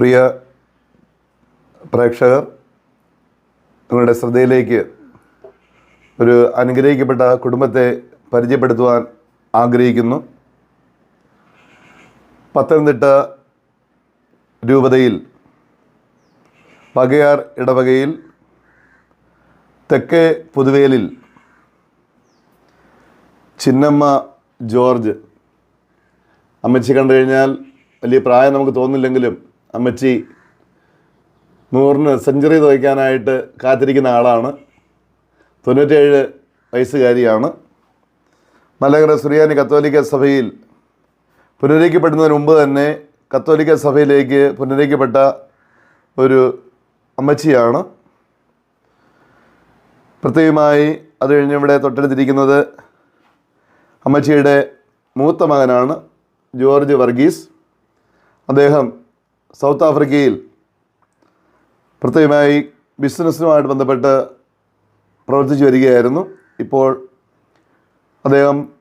പ്രിയ പ്രേക്ഷകർ നിങ്ങളുടെ ശ്രദ്ധയിലേക്ക് ഒരു അനുഗ്രഹിക്കപ്പെട്ട കുടുംബത്തെ പരിചയപ്പെടുത്തുവാൻ ആഗ്രഹിക്കുന്നു. പത്തനംതിട്ട രൂപതയിൽ പകയാർ ഇടവകയിൽ തെക്കേ പുതുവേലിൽ ചിന്നമ്മ ജോർജ്. അമ്മച്ചി കണ്ടു കഴിഞ്ഞാൽ വലിയ പ്രായം നമുക്ക് തോന്നില്ലെങ്കിലും അമ്മച്ചി നൂറിന് സെഞ്ചുറി തോയ്ക്കാനായിട്ട് കാത്തിരിക്കുന്ന ആളാണ്. തൊണ്ണൂറ്റേഴ് വയസ്സുകാരിയാണ്. മലങ്കര സുറിയാനി കത്തോലിക്ക സഭയിൽ പുനരേക്കപ്പെടുന്നതിന് മുമ്പ് തന്നെ കത്തോലിക്ക സഭയിലേക്ക് പുനരേക്കപ്പെട്ട ഒരു അമ്മച്ചിയാണ്. പ്രത്യേകമായി അത് കഴിഞ്ഞ് ഇവിടെ തൊട്ടടുത്തിരിക്കുന്നത് അമ്മച്ചിയുടെ മൂത്ത മകനാണ് ജോർജ് വർഗീസ്. അദ്ദേഹം സൗത്ത് ആഫ്രിക്കയിൽ പ്രത്യേകമായി ബിസിനസ്സുമായിട്ട് ബന്ധപ്പെട്ട് പ്രവർത്തിച്ചു വരികയായിരുന്നു. ഇപ്പോൾ അദ്ദേഹം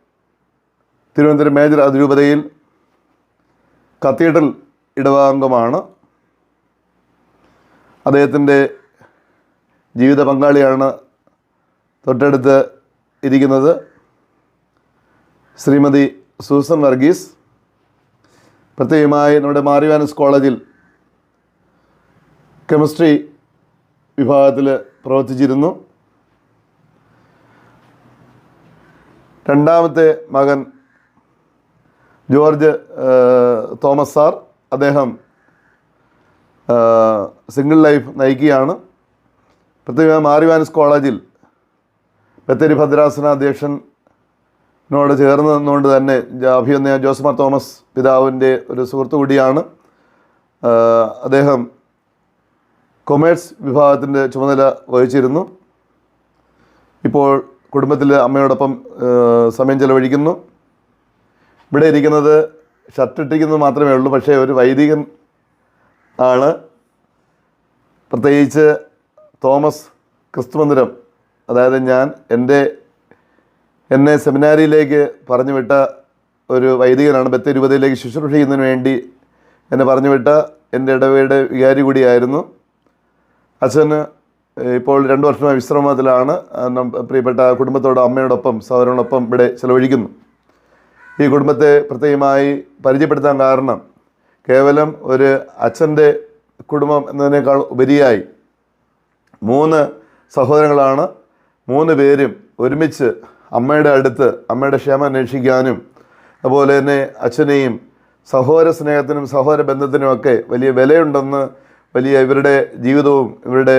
തിരുവനന്തപുരം മേജർ അതിരൂപതയിൽ കത്തീഡ്രൽ ഇടവാംഗമാണ്. അദ്ദേഹത്തിന്റെ ജീവിത പങ്കാളിയാണ് തൊട്ടടുത്ത് ഇരിക്കുന്നത് ശ്രീമതി സൂസൻ വർഗീസ്. പ്രത്യേകമായി നമ്മുടെ മാറിവാനസ് കോളേജിൽ കെമിസ്ട്രി വിഭാഗത്തിൽ പ്രവർത്തിച്ചിരുന്നു. രണ്ടാമത്തെ മകൻ ജോർജ് തോമസ് സാർ അദ്ദേഹം സിംഗിൾ ലൈഫ് നയിക്കുകയാണ്. പ്രത്യേകം മാറിവാനസ് കോളേജിൽ ബത്തേരി ഭദ്രാസന അധ്യക്ഷനോട് ചേർന്ന് നിന്നുകൊണ്ട് തന്നെ ജാഫി എന്ന ജോസ് മാർ തോമസ് പിതാവിന്റെ ഒരു സുഹൃത്തു കൂടിയാണ്. അദ്ദേഹം കൊമേഴ്സ് വിഭാഗത്തിന്റെ ചുമതല വഹിച്ചിരുന്നു. ഇപ്പോൾ കുടുംബത്തിൽ അമ്മയോടൊപ്പം സമയം ചെലവഴിക്കുന്നു. ഇവിടെ ഇരിക്കുന്നത് ഷർട്ട് ഇട്ടിരിക്കുന്നത് മാത്രമേ ഉള്ളൂ പക്ഷേ ഒരു വൈദികൻ ആണ്. പ്രത്യേകിച്ച് തോമസ് ക്രിസ്തുമന്ദിരം അതായത് ഞാൻ എന്റെ എന്നെ സെമിനാരിയിലേക്ക് പറഞ്ഞു വിട്ട ഒരു വൈദികനാണ് ബത്തേരി രൂപതയിലേക്ക് ശുശ്രൂഷ ചെയ്യുന്നതിന് വേണ്ടി എന്നെ പറഞ്ഞു വിട്ട എന്റെ ഇടവയുടെ വികാരി കൂടിയായിരുന്നു. അച്ഛന് ഇപ്പോൾ രണ്ട് വർഷമായി വിശ്രമത്തിലാണ്. പ്രിയപ്പെട്ട കുടുംബത്തോടും അമ്മയോടൊപ്പം സഹോദരനോടൊപ്പം ഇവിടെ ചിലവഴിക്കുന്നു. ഈ കുടുംബത്തെ പ്രത്യേകമായി പരിചയപ്പെടുത്താൻ കാരണം കേവലം ഒരു അച്ഛന്റെ കുടുംബം എന്നതിനേക്കാൾ ഉപരിയായി മൂന്ന് സഹോദരങ്ങളാണ്. മൂന്ന് പേരും ഒരുമിച്ച് അമ്മയുടെ അടുത്ത് അമ്മയുടെ ക്ഷേമം അന്വേഷിക്കാനും അതുപോലെ തന്നെ അച്ഛനെയും സഹോദര സ്നേഹത്തിനും സഹോദര ബന്ധത്തിനുമൊക്കെ വലിയ വിലയുണ്ടെന്ന് വലിയ ഇവരുടെ ജീവിതവും ഇവരുടെ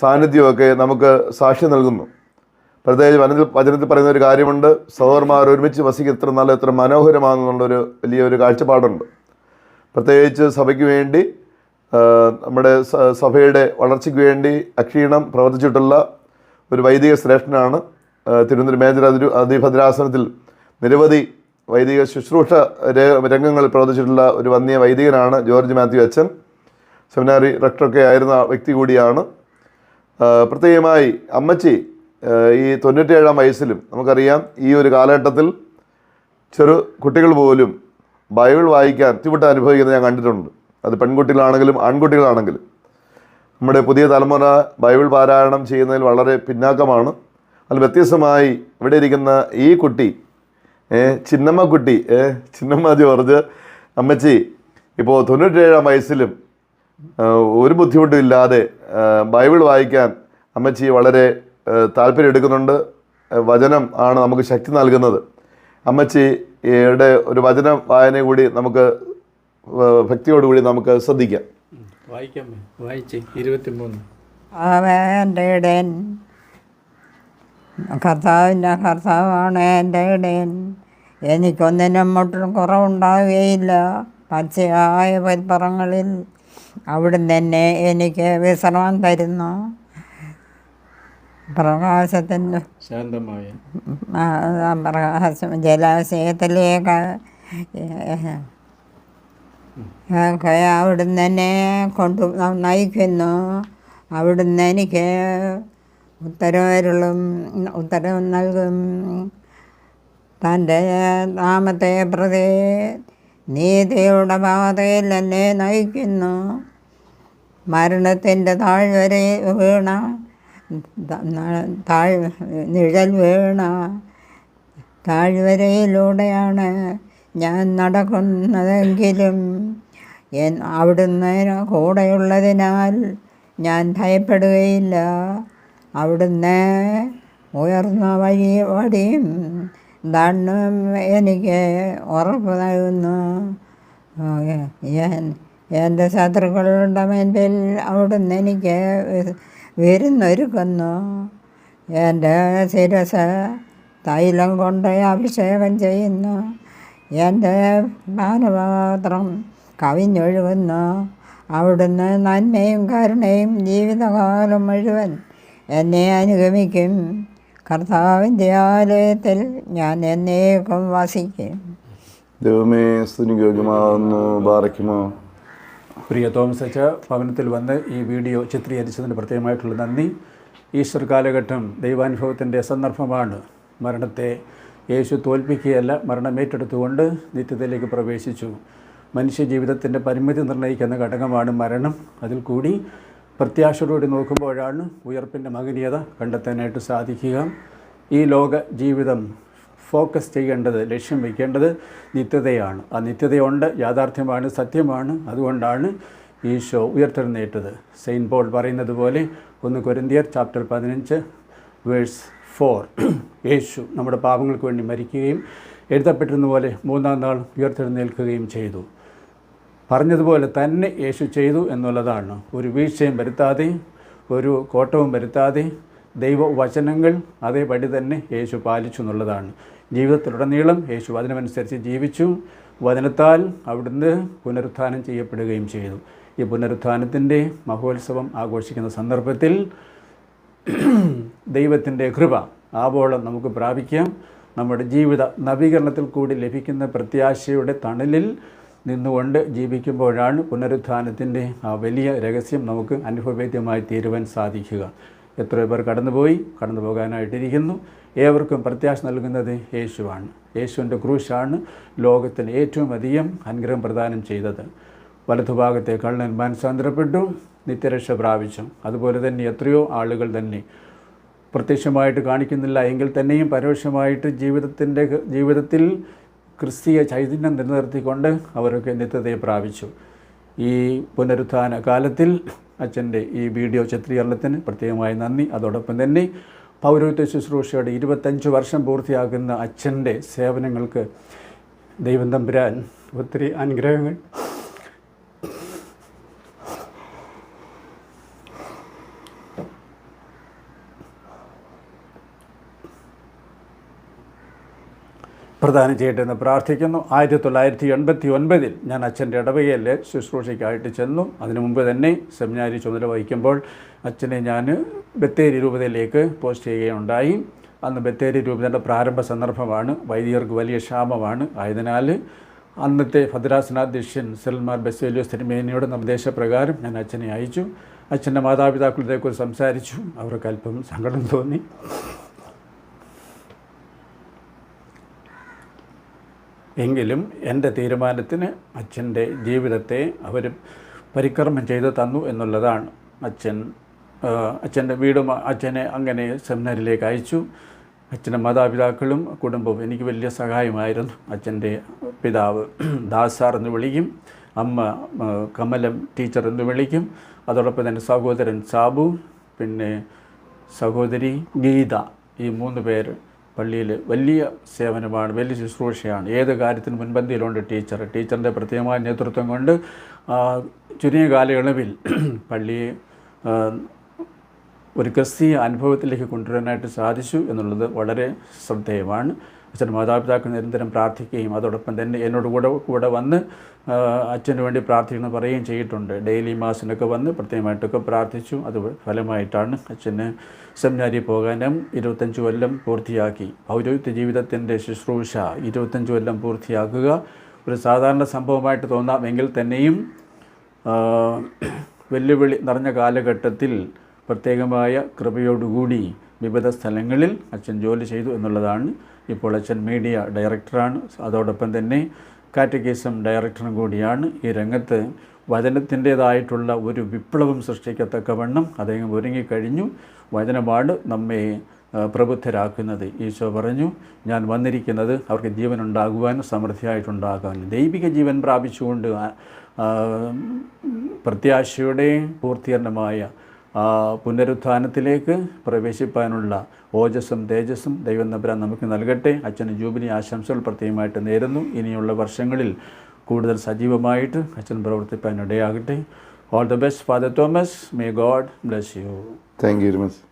സാന്നിധ്യവുമൊക്കെ നമുക്ക് സാക്ഷി നൽകുന്നു. പ്രത്യേകിച്ച് വനത്തിൽ വചനത്തിൽ പറയുന്ന ഒരു കാര്യമുണ്ട്. സഹോദരന്മാർ ഒരുമിച്ച് വസിക്കുക എത്ര നല്ല എത്ര മനോഹരമാണെന്നുള്ളൊരു വലിയൊരു കാഴ്ചപ്പാടുണ്ട്. പ്രത്യേകിച്ച് സഭയ്ക്ക് വേണ്ടി നമ്മുടെ സഭയുടെ വളർച്ചയ്ക്ക് വേണ്ടി അക്ഷീണം പ്രവർത്തിച്ചിട്ടുള്ള ഒരു വൈദിക ശ്രേഷ്ഠനാണ് തിരുവനന്തപുരം മേജർ അതിരു അതിഭദ്രാസനത്തിൽ നിരവധി വൈദിക ശുശ്രൂഷ രംഗങ്ങളിൽ പ്രവർത്തിച്ചിട്ടുള്ള ഒരു വന്നിയ വൈദികനാണ് ജോർജ് മാത്യു അച്ഛൻ. സെമിനാറി റക്ടറൊക്കെ ആയിരുന്ന വ്യക്തി കൂടിയാണ്. പ്രത്യേകമായി അമ്മച്ചി ഈ തൊണ്ണൂറ്റേഴാം വയസ്സിലും നമുക്കറിയാം ഈ ഒരു കാലഘട്ടത്തിൽ ചെറു കുട്ടികൾ പോലും ബൈബിൾ വായിക്കാൻ ബുദ്ധിമുട്ട് അനുഭവിക്കുന്നത് ഞാൻ കണ്ടിട്ടുണ്ട്. അത് പെൺകുട്ടികളാണെങ്കിലും ആൺകുട്ടികളാണെങ്കിലും. നമ്മുടെ പുതിയ തലമുറ ബൈബിൾ പാരായണം ചെയ്യുന്നതിൽ വളരെ പിന്നാക്കമാണ്. അതിൽ വ്യത്യസ്തമായി ഇവിടെ ഇരിക്കുന്ന ഈ കുട്ടി ഏ ചിന്നമ്മ കുട്ടി ഏ ചിന്നമ്മ ജോർജ് അമ്മച്ചി ഇപ്പോൾ തൊണ്ണൂറ്റേഴാം വയസ്സിലും ഒരു ബുദ്ധിമുട്ടും ഇല്ലാതെ ബൈബിൾ വായിക്കാൻ അമ്മച്ചി വളരെ താല്പര്യം എടുക്കുന്നുണ്ട്. വചനം ആണ് നമുക്ക് ശക്തി നൽകുന്നത്. അമ്മച്ചിയുടെ ഒരു വചന വായന കൂടി നമുക്ക് ഭക്തിയോടുകൂടി നമുക്ക് ശ്രദ്ധിക്കാം. വായിക്കാം. വായിച്ച്. അവൻ എന്റെ ഇടയൻ കർത്താവിന്റെ കർത്താവാണ് എന്റെ ഇടയൻ. എനിക്കൊന്നിനും മുട്ടും കുറവുണ്ടാവുകയില്ല. പച്ചയായ പരിപ്പറങ്ങളിൽ അവിടുന്ന് തന്നെ എനിക്ക് വിശ്രമം തരുന്നു. പ്രകാശത്തിന്റെ ശാന്തമായ. പ്രകാശം ജലാശയത്തിലേക്ക് ഒക്കെ അവിടുന്ന് തന്നെ കൊണ്ടു നയിക്കുന്നു. അവിടുന്ന് എനിക്ക് ഉത്തരവരുളും ഉത്തരവ് നൽകും. തന്റെ നാമത്തെ പ്രതി നീതിയുടെ പാതയിൽ എന്നെ നയിക്കുന്നു. മരണത്തിന്റെ താഴ്വരെ വീണ താഴ് നിഴൽ വീണ താഴ്വരയിലൂടെയാണ് ഞാൻ നടക്കുന്നതെങ്കിലും എൻ അവിടുന്ന് കൂടെയുള്ളതിനാൽ ഞാൻ ഭയപ്പെടുകയില്ല. അവിടുന്ന് ഉയർന്ന വഴി വടിയും ദണ്ണും എനിക്ക് ഉറപ്പ് നൽകുന്നു. എന്റെ ശത്രുക്കളുടെ മുൻപിൽ അവിടുന്ന് എനിക്ക് വിരുന്നൊരുക്കുന്നു. എന്റെ ശിരസ് തൈലം കൊണ്ട് അഭിഷേകം ചെയ്യുന്നു. എന്റെ പാനപാത്രം കവിഞ്ഞൊഴുകുന്നു. അവിടുന്ന് നന്മയും കരുണയും ജീവിതകാലം മുഴുവൻ എന്നെ അനുഗമിക്കും. കർത്താവിന്റെ ആലയത്തിൽ ഞാൻ എന്നേക്കും വസിക്കും. ദൈവമേ സ്തുതിക്ക് യോഗ്യമാകുന്നു. ബാറയ്ക്കുമോ? പ്രിയ തോമസ് അച്ഛ ഭവനത്തിൽ വന്ന് ഈ വീഡിയോ ചിത്രീകരിച്ചതിന് പ്രത്യേകമായിട്ടുള്ള നന്ദി. ഈശ്വർ കാലഘട്ടം ദൈവാനുഭവത്തിന്റെ സന്ദർഭമാണ്. മരണത്തെ യേശു തോൽപ്പിക്കുകയല്ല മരണം ഏറ്റെടുത്തുകൊണ്ട് നിത്യതയിലേക്ക് പ്രവേശിച്ചു. മനുഷ്യ ജീവിതത്തിന്റെ പരിമിതി നിർണയിക്കുന്ന ഘടകമാണ് മരണം. അതിൽ കൂടി പ്രത്യാശയോടുകൂടി നോക്കുമ്പോഴാണ് ഉയർപ്പിന്റെ മകനീയത കണ്ടെത്താനായിട്ട് സാധിക്കുക. ഈ ലോക ജീവിതം ഫോക്കസ് ചെയ്യേണ്ടത് ലക്ഷ്യം വയ്ക്കേണ്ടത് നിത്യതയാണ്. ആ നിത്യതയുണ്ട് യാഥാർത്ഥ്യമാണ് സത്യമാണ്. അതുകൊണ്ടാണ് ഈശോ ഉയർത്തെഴുന്നേറ്റത്. സെയിൻ പോൾ പറയുന്നത് പോലെ ഒന്ന് കൊരിന്തിയർ ചാപ്റ്റർ പതിനഞ്ച് വേഴ്സ് ഫോർ. യേശു നമ്മുടെ പാപങ്ങൾക്ക് വേണ്ടി മരിക്കുകയും എഴുതപ്പെട്ടിരുന്ന പോലെ മൂന്നാം നാൾ ഉയർത്തെഴുന്നേൽക്കുകയും ചെയ്തു. പറഞ്ഞതുപോലെ തന്നെ യേശു ചെയ്തു എന്നുള്ളതാണ്. ഒരു വീഴ്ചയും വരുത്താതെ ഒരു കോട്ടവും വരുത്താതെ ദൈവവചനങ്ങൾ അതേപടി തന്നെ യേശു പാലിച്ചു എന്നുള്ളതാണ്. ജീവിതത്തിലുടനീളം യേശു അതിനനുസരിച്ച് ജീവിച്ചു. വചനത്താൽ അവിടുന്ന് പുനരുത്ഥാനം ചെയ്യപ്പെടുകയും ചെയ്തു. ഈ പുനരുത്ഥാനത്തിന്റെ മഹോത്സവം ആഘോഷിക്കുന്ന സന്ദർഭത്തിൽ ദൈവത്തിന്റെ കൃപ ആവോളം നമുക്ക് പ്രാപിക്കാം. നമ്മുടെ ജീവിത നവീകരണത്തിൽ കൂടി ലഭിക്കുന്ന പ്രത്യാശയുടെ തണലിൽ നിന്നുകൊണ്ട് ജീവിക്കുമ്പോഴാണ് പുനരുത്ഥാനത്തിന്റെ ആ വലിയ രഹസ്യം നമുക്ക് അനുഭവവേദ്യമായി തീരുവാൻ സാധിക്കുക. എത്രയോ പേർ കടന്നുപോയി കടന്നു പോകാനായിട്ടിരിക്കുന്നു. ഏവർക്കും പ്രത്യാശ നൽകുന്നത് യേശുവാണ്. യേശുവിന്റെ ക്രൂശാണ് ലോകത്തിൽ ഏറ്റവും അധികം അനുഗ്രഹം പ്രദാനം ചെയ്തത്. വലതുഭാഗത്തെ കള്ളൻ മാനസാന്തരപ്പെട്ടു നിത്യരക്ഷ പ്രാപിച്ചു. അതുപോലെ തന്നെ എത്രയോ ആളുകൾ തന്നെ പ്രത്യക്ഷമായിട്ട് കാണിക്കുന്നില്ല. എങ്കിൽ തന്നെയും പരോക്ഷമായിട്ട് ജീവിതത്തിന്റെ ജീവിതത്തിൽ ക്രിസ്തീയ ചൈതന്യം നിലനിർത്തിക്കൊണ്ട് അവരൊക്കെ നിത്യതയെ പ്രാപിച്ചു. ഈ പുനരുത്ഥാന കാലത്തിൽ അച്ഛന്റെ ഈ വീഡിയോ ചിത്രീകരണത്തിന് പ്രത്യേകമായി നന്ദി. അതോടൊപ്പം തന്നെ പൗരോഹിത്യ ശുശ്രൂഷയുടെ ഇരുപത്തഞ്ച് വർഷം പൂർത്തിയാക്കുന്ന അച്ഛന്റെ സേവനങ്ങൾക്ക് ദൈവം തമ്പുരാൻ ഒത്തിരി അനുഗ്രഹങ്ങൾ. പ്രദാനം ചെയ്യട്ടെ എന്ന് പ്രാർത്ഥിക്കുന്നു. ആയിരത്തി തൊള്ളായിരത്തി എൺപത്തി ഒൻപതിൽ ഞാൻ അച്ഛന്റെ ഇടവകയിൽ ശുശ്രൂഷയ്ക്കായിട്ട് ചെന്നു. അതിനു മുമ്പ് തന്നെ സെമിനാരി ചുമതല വഹിക്കുമ്പോൾ അച്ഛനെ ഞാൻ ബത്തേരി രൂപതയിലേക്ക് പോസ്റ്റ് ചെയ്യുകയുണ്ടായി. അന്ന് ബത്തേരി രൂപതയുടെ പ്രാരംഭ സന്ദർഭമാണ്. വൈദികർക്ക് വലിയ ക്ഷാമമാണ്. ആയതിനാൽ അന്നത്തെ ഭദ്രാസനാധ്യക്ഷൻ സെൽമാർ ബസേലിയോ തിരുമേനിയുടെ നിർദ്ദേശപ്രകാരം ഞാൻ അച്ഛനെ അയച്ചു. അച്ഛന്റെ മാതാപിതാക്കളെക്കുറിച്ച് സംസാരിച്ചു. അവർക്ക് അല്പം സങ്കടം തോന്നി. എങ്കിലും എന്റെ തീരുമാനത്തിന് അച്ഛന്റെ ജീവിതത്തെ അവർ പരിക്രമം ചെയ്ത് തന്നു എന്നുള്ളതാണ്. അച്ഛൻ അച്ഛന്റെ വീടും അച്ഛനെ അങ്ങനെ സെമിനാരിലേക്ക് അയച്ചു. അച്ഛന്റെ മാതാപിതാക്കളും കുടുംബവും എനിക്ക് വലിയ സഹായമായിരുന്നു. അച്ഛന്റെ പിതാവ് ദാസാർ എന്ന് വിളിക്കും. അമ്മ കമലം ടീച്ചർ എന്ന് വിളിക്കും. അതോടൊപ്പം തന്നെ സഹോദരൻ സാബു പിന്നെ സഹോദരി ഗീത ഈ മൂന്ന് പേര് പള്ളിയിൽ വലിയ സേവനമാണ് വലിയ ശുശ്രൂഷയാണ്. ഏത് കാര്യത്തിന് മുൻപന്തിയിലുണ്ട് ടീച്ചർ ടീച്ചറിന്റെ പ്രത്യേകമായ നേതൃത്വം കൊണ്ട് ചുരുങ്ങിയ കാലയളവിൽ പള്ളിയെ ഒരു ക്രിസ്തീയ അനുഭവത്തിലേക്ക് കൊണ്ടുവരാനായിട്ട് സാധിച്ചു എന്നുള്ളത് വളരെ ശ്രദ്ധേയമാണ്. അച്ഛന്റെ മാതാപിതാക്കൾ നിരന്തരം പ്രാർത്ഥിക്കുകയും അതോടൊപ്പം തന്നെ എന്നോട് കൂടെ കൂടെ വന്ന് അച്ഛന് വേണ്ടി പ്രാർത്ഥിക്കുന്നു പറയുകയും ചെയ്തിട്ടുണ്ട്. ഡെയിലി മാസിനൊക്കെ വന്ന് പ്രത്യേകമായിട്ടൊക്കെ പ്രാർത്ഥിച്ചു. അത് ഫലമായിട്ടാണ് അച്ഛന് സെമിനാരി പോകാനും ഇരുപത്തഞ്ച് കൊല്ലം പൂർത്തിയാക്കി. പൗരോഹിത്യ ജീവിതത്തിന്റെ ശുശ്രൂഷ ഇരുപത്തഞ്ച് കൊല്ലം പൂർത്തിയാക്കുക. ഒരു സാധാരണ സംഭവമായിട്ട് തോന്നാമെങ്കിൽ തന്നെയും വെല്ലുവിളി നിറഞ്ഞ കാലഘട്ടത്തിൽ പ്രത്യേകമായ കൃപയോടുകൂടി വിവിധ സ്ഥലങ്ങളിൽ അച്ഛൻ ജോലി ചെയ്തു എന്നുള്ളതാണ് ഇപ്പോൾ അച്ഛൻ മീഡിയ ഡയറക്ടറാണ് അതോടൊപ്പം തന്നെ കാറ്റഗീസം ഡയറക്ടറും കൂടിയാണ്. ഈ രംഗത്ത് വചനത്തിന്റേതായിട്ടുള്ള ഒരു വിപ്ലവം സൃഷ്ടിക്കത്തക്കവണ്ണം അദ്ദേഹം ഒരുങ്ങിക്കഴിഞ്ഞു. വചനമാണ് നമ്മെ പ്രബുദ്ധരാക്കുന്നത്. ഈശോ പറഞ്ഞു ഞാൻ വന്നിരിക്കുന്നത് അവർക്ക് ജീവൻ ഉണ്ടാകുവാനും സമൃദ്ധിയായിട്ടുണ്ടാകാനും ദൈവിക ജീവൻ പ്രാപിച്ചുകൊണ്ട് പ്രത്യാശയുടെ പൂർത്തീകരണമായ പുനരുത്ഥാനത്തിലേക്ക് പ്രവേശിപ്പാനുള്ള ഓജസ്സും തേജസ്സും ദൈവം നമുക്ക് നൽകട്ടെ. അച്ഛന് ജൂബിലി ആശംസകൾ പ്രത്യേകമായിട്ട് നേരുന്നു. ഇനിയുള്ള വർഷങ്ങളിൽ കൂടുതൽ സജീവമായിട്ട് അച്ഛൻ പ്രവർത്തിപ്പാൻ ഇടയാകട്ടെ. All the best father Thomas may God bless you thank you very much